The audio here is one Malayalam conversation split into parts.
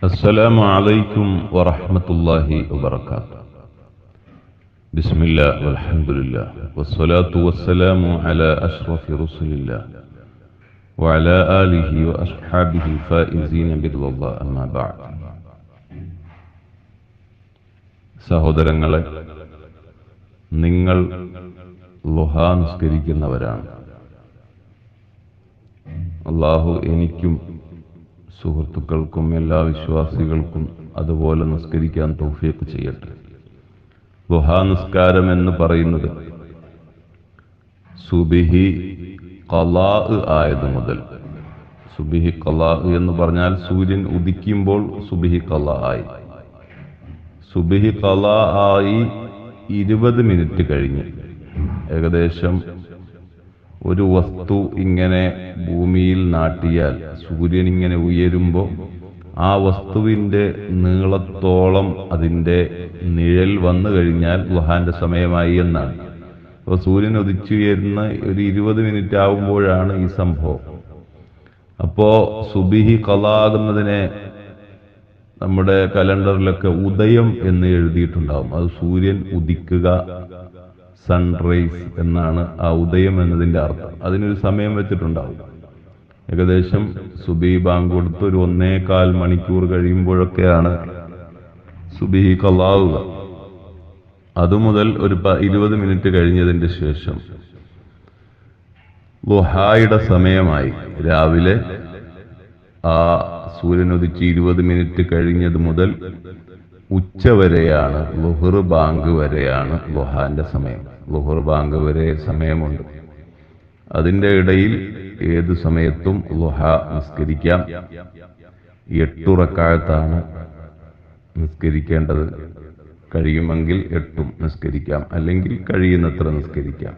السلام عليكم ورحمة الله وبركاته بسم الله والحمد لله والصلاة والسلام على أشرف رسل الله وعلى آله وأصحابه الفائزين برضا الله أما بعد സഹോദരങ്ങളെ നിങ്ങൾ ലുഹാ നിസ്കരിക്കുന്നവരാണ് അള്ളാഹു എനിക്കും സുഹൃത്തുക്കൾക്കും എല്ലാ വിശ്വാസികൾക്കും അതുപോലെ നിസ്കരിക്കാൻ തൗഫീഖ് ചെയ്യട്ടെ. ഗുഹാനിസ്കാരം എന്ന് പറയുന്നത് സുബിഹി കലാ ആയത് മുതൽ. സുബിഹി കലാ എന്ന് പറഞ്ഞാൽ സൂര്യൻ ഉദിക്കുമ്പോൾ സുബിഹി കലാ ആയി. സുബിഹി കല ആയി ഇരുപത് മിനിറ്റ് കഴിഞ്ഞ്. ഏകദേശം ഒരു വസ്തു ഇങ്ങനെ ഭൂമിയിൽ നാട്ടിയാൽ സൂര്യൻ ഇങ്ങനെ ഉയരുമ്പോൾ ആ വസ്തുവിന്റെ നീളത്തോളം അതിന്റെ നിഴൽ വന്നു കഴിഞ്ഞാൽ ലുഹാന്റെ സമയമായി എന്നാണ്. അപ്പോൾ സൂര്യൻ ഉദിച്ചുയരുന്ന ഒരു ഇരുപത് മിനിറ്റ് ആകുമ്പോഴാണ് ഈ സംഭവം. അപ്പോൾ സുബിഹി കലാകുന്നതിനെ നമ്മുടെ കലണ്ടറിലൊക്കെ ഉദയം എന്ന് എഴുതിയിട്ടുണ്ടാവും. അത് സൂര്യൻ ഉദിക്കുക സൺറൈസ് എന്നാണ് ആ ഉദയം എന്നതിന്റെ അർത്ഥം. അതിനൊരു സമയം വെച്ചിട്ടുണ്ടാവും. ഏകദേശം സുബി ബാങ്ക് കൊടുത്ത് ഒരു ഒന്നേകാൽ മണിക്കൂർ കഴിയുമ്പോഴൊക്കെയാണ് സുബി കലാവുക അതുമുതൽ ഒരു ഇരുപത് മിനിറ്റ് കഴിഞ്ഞതിന്റെ ശേഷം ലുഹായുടെ സമയമായി. രാവിലെ ആ സൂര്യൻ ഉദിച്ച് ഇരുപത് മിനിറ്റ് കഴിഞ്ഞത് മുതൽ ഉച്ച വരെയാണ് ലുഹർ ബാങ്ക് വരെയാണ് ലുഹാന്റെ സമയം. ലുഹർ ബാങ്ക് വരെ സമയമുണ്ട്. അതിന്റെ ഇടയിൽ ഏത് സമയത്തും ലുഹ നിസ്കരിക്കാം. എട്ടുറക്കാലത്താണ് നിസ്കരിക്കേണ്ടത്. കഴിയുമെങ്കിൽ എട്ടും നിസ്കരിക്കാം. അല്ലെങ്കിൽ കഴിയുന്നത്ര നിസ്കരിക്കാം.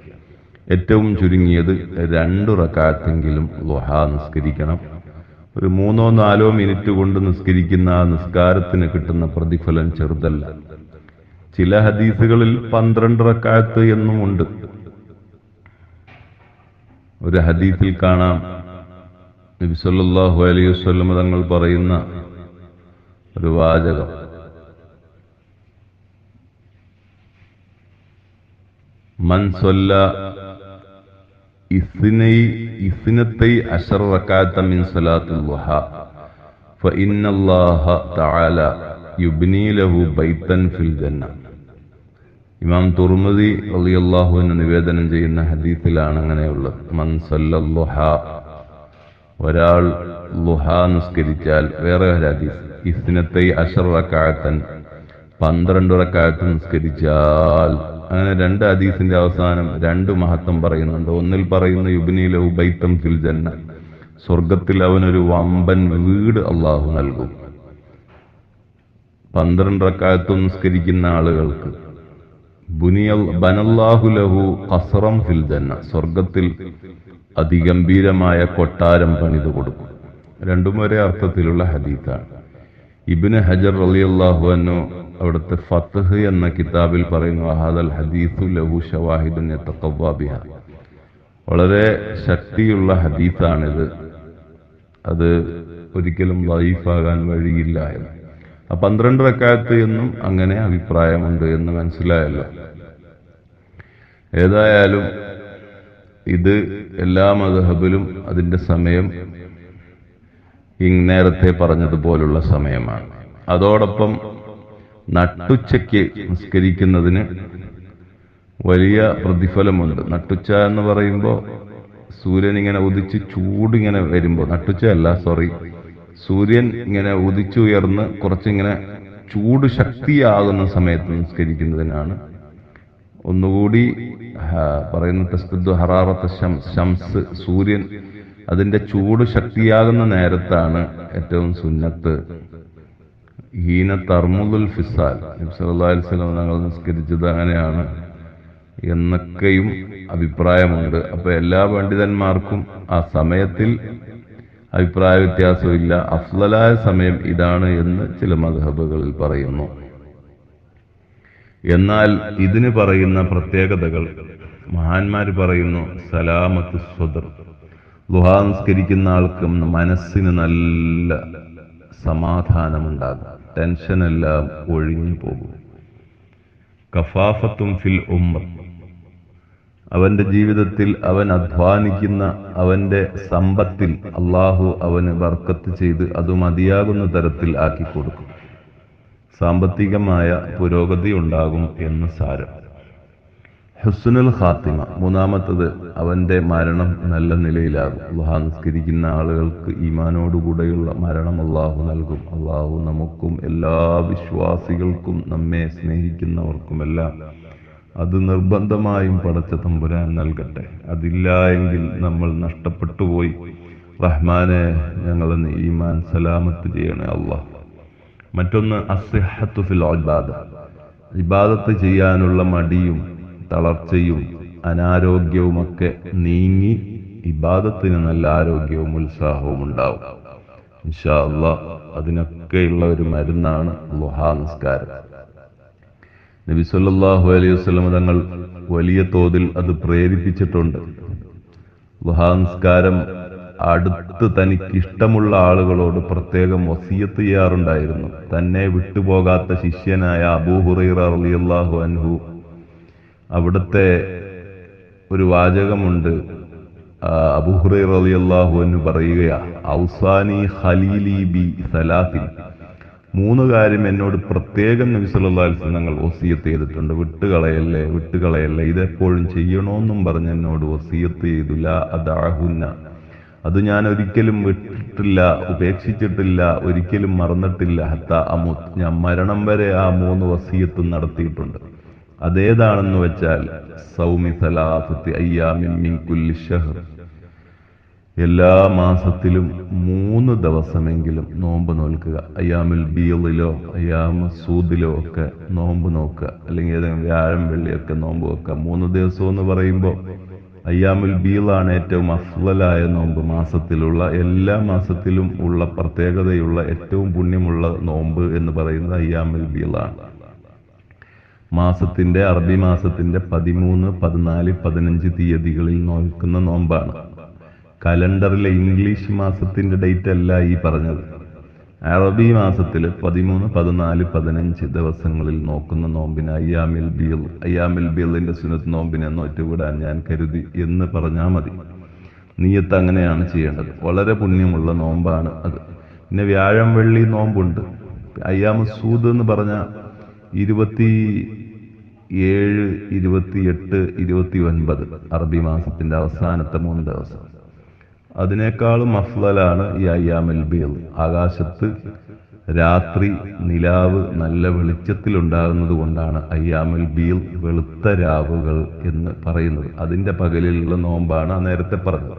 ഏറ്റവും ചുരുങ്ങിയത് രണ്ടു റക്കാത്തെങ്കിലും ലുഹ നിസ്കരിക്കണം. ഒരു മൂന്നോ നാലോ മിനിറ്റ് കൊണ്ട് നിസ്കരിക്കുന്ന ആ നിസ്കാരത്തിന് കിട്ടുന്ന പ്രതിഫലം ചെറുതല്ല. ചില ഹദീസുകളിൽ പന്ത്രണ്ട് എന്നും ഉണ്ട് ഒരു ഹദീസിൽ കാണാം. നബി സല്ലല്ലാഹു അലൈഹി വസല്ലം തങ്ങൾ പറയുന്ന ഒരു വാചകം. മൻ സൊല്ല ഇസ്നൈ ഇസ്നത്തൈ അശർ റക്കാത്ത മിൻ സലാത്തുൽ ളുഹ فإن الله تعالى يبني له بيتا في الجنة ഇമാം തുർമദി റളിയല്ലാഹു എന്ന് നിവേദനം ചെയ്യുന്ന ഹദീസിലാണ് അങ്ങനെയുള്ളത് മൻ സല്ലല്ലാഹ ഒരാൾ ലുഹ നിസ്കരിച്ചാൽ വേറെ ഒരു ഹദീസ് ഇസ്നത്തൈ അശർ റക്കാത്തൻ പന്ത്രണ്ട് റക്കാത്ത് നിസ്കരിച്ചാൽ അങ്ങനെ രണ്ട് ഹദീസിന്റെ അവസാനം രണ്ട് മഹത്വം പറയുന്നുണ്ട്. ഒന്നിൽ പറയുന്ന യുബിനിയിലെ ഉബൈത്തം ഫിൽ ജന്ന സ്വർഗത്തിൽ അവനൊരു വമ്പൻ വീട് അള്ളാഹു നൽകും. പന്ത്രണ്ട് റക്കാത്ത് നിസ്കരിക്കുന്ന ആളുകൾക്ക് ബുനിയൽ ബനല്ലാഹു ലഹു കസറം ഫിൽ ജന്ന സ്വർഗത്തിൽ അതിഗംഭീരമായ കൊട്ടാരം പണിതു കൊടുക്കും. രണ്ടും ഒരേ അർത്ഥത്തിലുള്ള ഹദീത്താണ് ഇബ്നു ഹജർ അലി അള്ളാഹു അൻഹു അവിടുത്തെ ഫത്ഹ് എന്ന കിതാബിൽ പറയുന്നു അഹാദൽ ഹദീസു ലഹു ഷവാഹിദുൻ വളരെ ശക്തിയുള്ള ഹദീസാണിത്. അത് ഒരിക്കലും ലൈഫാകാൻ വഴിയില്ല എന്ന്. പന്ത്രണ്ട് അക്കാലത്ത് എന്നും അങ്ങനെ അഭിപ്രായമുണ്ട് എന്ന് മനസ്സിലായല്ലോ. ഏതായാലും ഇത് എല്ലാ മധഹബിലും അതിന്റെ സമയം നേരത്തെ പറഞ്ഞതുപോലുള്ള സമയമാണ്. അതോടൊപ്പം നട്ടുച്ചയ്ക്ക് നിസ്കരിക്കുന്നതിന് വലിയ പ്രതിഫലമുണ്ട്. നട്ടുച്ച എന്ന് പറയുമ്പോൾ സൂര്യൻ ഇങ്ങനെ ഉദിച്ച് ചൂടിങ്ങനെ വരുമ്പോൾ നട്ടുച്ച അല്ല സോറി സൂര്യൻ ഇങ്ങനെ ഉദിച്ചുയർന്ന് കുറച്ചിങ്ങനെ ചൂട് ശക്തിയാകുന്ന സമയത്ത് നിസ്കരിക്കുന്നതിനാണ് ഒന്നുകൂടി പറയുന്ന തസ്കുദ്ദു ഹറാറത്ത് ശംസ് സൂര്യൻ അതിന്റെ ചൂട് ശക്തിയാകുന്ന നേരത്താണ് ഏറ്റവും സുന്നത്ത്. ഹീന തർമുദുൽ ഫിസാൽ. നബി സല്ലല്ലാഹു അലൈഹി വസല്ലം ഞങ്ങൾ നിസ്കരിച്ചത് അങ്ങനെയാണ് എന്നൊക്കെയും അഭിപ്രായമുണ്ട്. അപ്പൊ എല്ലാ പണ്ഡിതന്മാർക്കും ആ സമയത്തിൽ അഭിപ്രായ വ്യത്യാസമില്ല. അഫ്ലലായ സമയം ഇതാണ് എന്ന് ചില മധബുകളിൽ പറയുന്നു. എന്നാൽ ഇതിന് പറയുന്ന പ്രത്യേകതകൾ മഹാന്മാര് പറയുന്നു സലാമത്ത് സ്വദർ. ലുഹാ നിസ്കരിക്കുന്ന ആൾക്ക് മനസ്സിന് നല്ല സമാധാനമുണ്ടാകും. ടെൻഷനെല്ലാം ഒഴിഞ്ഞു പോകും. കഫാഫത്തും ഫിൽ ഉമ്മ അവന്റെ ജീവിതത്തിൽ അവൻ അധ്വാനിക്കുന്ന അവന്റെ സമ്പത്തിൽ അള്ളാഹു അവന് ബർക്കത്ത് ചെയ്ത് അത് മതിയാകുന്ന തരത്തിൽ ആക്കി കൊടുക്കും. സാമ്പത്തികമായ പുരോഗതി ഉണ്ടാകും എന്ന് സാരം. ഹുസ്നുൽ ഖാത്തിമ മൂന്നാമത്തത് അവന്റെ മരണം നല്ല നിലയിലാകും. അള്ളാഹ് നിസ്കരിക്കുന്ന ആളുകൾക്ക് ഈമാനോടുകൂടെയുള്ള മരണം അള്ളാഹു നൽകും. അള്ളാഹു നമുക്കും എല്ലാ വിശ്വാസികൾക്കും നമ്മെ സ്നേഹിക്കുന്നവർക്കുമെല്ലാം അത് നിർബന്ധമായും പടച്ച തമ്പുരാൻ നൽകട്ടെ. അതില്ല എങ്കിൽ നമ്മൾ നഷ്ടപ്പെട്ടു പോയി റഹ്മാനെ ഞങ്ങളെ നീ ഈമാൻ സലാമത്ത് ചെയ്യണേ അള്ളാഹ് മറ്റൊന്ന് അസിഹത്തു ഫിൽ ഇബാദ. ഇബാദത്ത് ചെയ്യാനുള്ള മടിയും തളർച്ചയും അനാരോഗ്യവുമൊക്കെ നീങ്ങി ഇബാദത്തിന് നല്ല ആരോഗ്യവും ഉത്സാഹവും ഉണ്ടാവും. അതിനൊക്കെയുള്ള ഒരു മരുന്നാണ് ലുഹാ നിസ്കാരം. നബി സല്ലല്ലാഹു അലൈഹി വസല്ലം തങ്ങൾ വലിയ തോതിൽ അത് പ്രേരിപ്പിച്ചിട്ടുണ്ട്. ലുഹാ നിസ്കാരം അടുത്ത് തനിക്ക് ഇഷ്ടമുള്ള ആളുകളോട് പ്രത്യേകം വസീയത്ത് ചെയ്യാറുണ്ടായിരുന്നു. തന്നെ വിട്ടുപോകാത്ത ശിഷ്യനായ അബൂ ഹുറൈറ റളിയല്ലാഹു അൻഹു അവിടുത്തെ ഒരു വാചകമുണ്ട്. അബുഹുറൈ റളിയല്ലാഹു അൻഹു പറയുകയാ ഔസാനി ഖലീലി ബി സലാസിൻ മൂന്ന് കാര്യം എന്നോട് പ്രത്യേകം നബി സല്ലല്ലാഹു അലൈഹി തങ്ങൾ ചെയ്തിട്ടുണ്ട്. വിട്ടുകളയല്ലേ വിട്ടുകളയല്ലേ ഇതെപ്പോഴും ചെയ്യണമെന്നും പറഞ്ഞ് എന്നോട് വസീയത്ത് ചെയ്തില്ല അതാഹുന്ന അത് ഞാൻ ഒരിക്കലും വിട്ടിട്ടില്ല ഉപേക്ഷിച്ചിട്ടില്ല ഒരിക്കലും മറന്നിട്ടില്ല. ഹത്ത അമുത്ത് ഞാൻ മരണം വരെ ആ മൂന്ന് വസീയത്തും നടത്തിയിട്ടുണ്ട്. അതേതാണെന്ന് വെച്ചാൽ സൗമി സലാസത്തി അയ്യാമിൻ മിൻ കുല്ലി ഷഹർ. എല്ലാ മാസത്തിലും മൂന്ന് ദിവസമെങ്കിലും നോമ്പ് നോൽക്കുക. അയ്യാമിൽ ബീളിലോ അയ്യാമ സൂദിലോ ഒക്കെ നോമ്പ് നോക്കുക. അല്ലെങ്കിൽ ഏതെങ്കിലും വ്യാഴം വെള്ളിയൊക്കെ നോമ്പ് വെക്കുക. മൂന്ന് ദിവസം എന്ന് പറയുമ്പോൾ അയ്യാമുൽ ബീളാണ് ഏറ്റവും അഫ്ലലായ നോമ്പ്. മാസത്തിലുള്ള എല്ലാ മാസത്തിലും ഉള്ള പ്രത്യേകതയുള്ള ഏറ്റവും പുണ്യമുള്ള നോമ്പ് എന്ന് പറയുന്നത് അയ്യാമുൽ ബീളാണ് മാസത്തിന്റെ അറബി മാസത്തിന്റെ പതിമൂന്ന് പതിനാല് പതിനഞ്ച് തീയതികളിൽ നോക്കുന്ന നോമ്പാണ്. കലണ്ടറിലെ ഇംഗ്ലീഷ് മാസത്തിന്റെ ഡേറ്റ് അല്ല ഈ പറഞ്ഞത്. അറബി മാസത്തിൽ പതിമൂന്ന് പതിനാല് പതിനഞ്ച് ദിവസങ്ങളിൽ നോക്കുന്ന നോമ്പിന് അയ്യാമിൽ ബീൽ അയ്യാമിൽ ബീലിന്റെ സുനത്ത് നോമ്പിനെ നോറ്റുവിടാൻ ഞാൻ കരുതി എന്ന് പറഞ്ഞാൽ മതി. നീയത്ത് അങ്ങനെയാണ് ചെയ്യേണ്ടത്. വളരെ പുണ്യമുള്ള നോമ്പാണ് അത്. പിന്നെ വ്യാഴം വെള്ളി നോമ്പുണ്ട്. അയ്യാമ സൂദ് എന്ന് പറഞ്ഞ ഇരുപത്തി ഏഴ് ഇരുപത്തിയെട്ട് ഇരുപത്തി ഒൻപത് അറബി മാസത്തിന്റെ അവസാനത്തെ മൂന്ന് ദിവസം. അതിനേക്കാളും അഫ്ലലാണ് ഈ അയ്യാമൽ ബീൽ ആകാശത്ത് രാത്രി നിലാവ് നല്ല വെളിച്ചത്തിലുണ്ടാകുന്നത് കൊണ്ടാണ് അയ്യാമൽ ബീൽ വെളുത്ത രാവുകൾ എന്ന് പറയുന്നത്. അതിന്റെ പകലിലുള്ള നോമ്പാണ് നേരത്തെ പറഞ്ഞത്.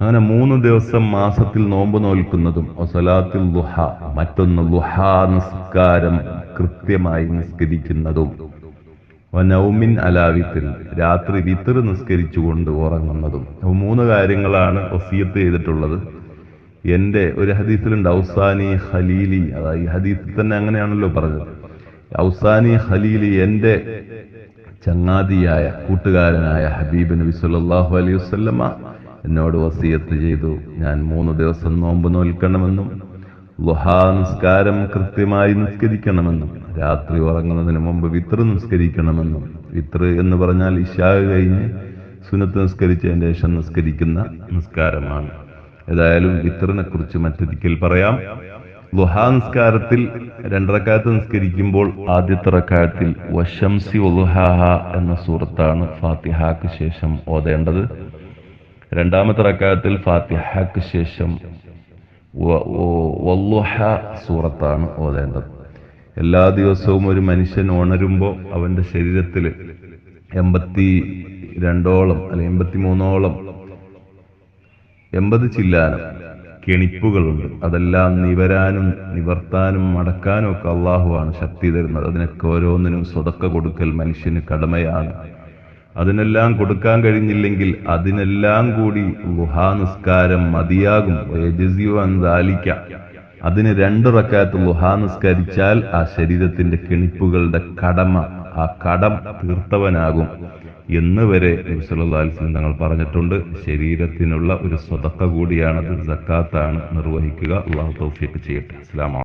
അങ്ങനെ മൂന്ന് ദിവസം മാസത്തിൽ നോമ്പ് നോൽക്കുന്നതും ഒസലാത്തിൽ ലുഹ മറ്റൊന്ന് ലുഹ നിസ്കാരം കൃത്യമായി നിസ്കരിക്കുന്നതും. വനൗമിൻ അലാവിത്തിൽ രാത്രി വിത്തർ നിസ്കരിച്ചുകൊണ്ട് ഉറങ്ങുന്നതും. അപ്പോൾ മൂന്ന് കാര്യങ്ങളാണ് ഒസിയത്ത് ചെയ്തിട്ടുള്ളത്. എന്റെ ഒരു ഹദീസിലുണ്ട് ഔസാനി ഖലീലി. അതായത് ഈ ഹദീസിൽ തന്നെ അങ്ങനെയാണല്ലോ പറഞ്ഞത്. ഔസാനി ഖലീലി എന്റെ ചങ്ങാതിയായ കൂട്ടുകാരനായ ഹബീബ് നബി സല്ലല്ലാഹു അലൈഹി വസല്ലമ എന്നോട് വസീയത്ത് ചെയ്തു. ഞാൻ മൂന്ന് ദിവസം നോമ്പ് നോൽക്കണമെന്നും നിസ്കാരം കൃത്യമായി നിസ്കരിക്കണമെന്നും രാത്രി ഉറങ്ങുന്നതിന് മുമ്പ് വിത്ര നിസ്കരിക്കണമെന്നും വിത്ര എന്ന് പറഞ്ഞാൽ ഇഷാ കഴിഞ്ഞ് സുനത്ത് നിസ്കരിച്ചതിന് ശേഷം നിസ്കരിക്കുന്ന നിസ്കാരമാണ്. ഏതായാലും വിത്തറിനെ കുറിച്ച് മറ്റൊരിക്കൽ പറയാം. ലുഹാ നിസ്കാരത്തിൽ രണ്ടറക്കാലത്ത് നിസ്കരിക്കുമ്പോൾ ആദ്യത്തെ റക്കാലത്തിൽ വശംസി ഉലുഹാഹ എന്ന സൂറത്താണ് ഫാത്തിഹാക്ക് ശേഷം ഓതേണ്ടത്. രണ്ടാമത്തെ റക്കാലത്തിൽ ഫാത്തിഹാക്ക് ശേഷം വല്ലുഹ സൂറത്താണ് ഓതേണ്ടത്. എല്ലാ ദിവസവും ഒരു മനുഷ്യൻ ഉണരുമ്പോൾ അവന്റെ ശരീരത്തിൽ എൺപത്തി രണ്ടോളം അല്ലെ എൺപത്തി മൂന്നോളം എൺപത് ചില്ലാനം കെണിപ്പുകളുണ്ട്. അതെല്ലാം നിവരാനും നിവർത്താനും മടക്കാനും ഒക്കെ അള്ളാഹുവാണ് ശക്തി തരുന്നത്. അതിനൊക്കെ ഓരോന്നിനും സ്വതക്ക കൊടുക്കൽ മനുഷ്യന് കടമയാണ്. അതിനെല്ലാം കൊടുക്കാൻ കഴിഞ്ഞില്ലെങ്കിൽ അതിനെല്ലാം കൂടി ലുഹാ നിസ്കാരം മതിയാകും. അതിന് രണ്ട് റക്കാത്ത് ലുഹാ നിസ്കരിച്ചാൽ ആ ശരീരത്തിന്റെ കിണിപ്പുകളുടെ കടമ ആ കടം തീർത്തവനാകും. എന്ന് വരെ നബി സല്ലല്ലാഹു അലൈഹി തങ്ങൾ പറഞ്ഞിട്ടുണ്ട്. ശരീരത്തിനുള്ള ഒരു സ്വതക്ക കൂടിയാണത്. സക്കാത്താണ് നിർവഹിക്കുക. അള്ളാഹു തൗഫീഖ് ചെയ്യട്ടെ. അസ്സലാമു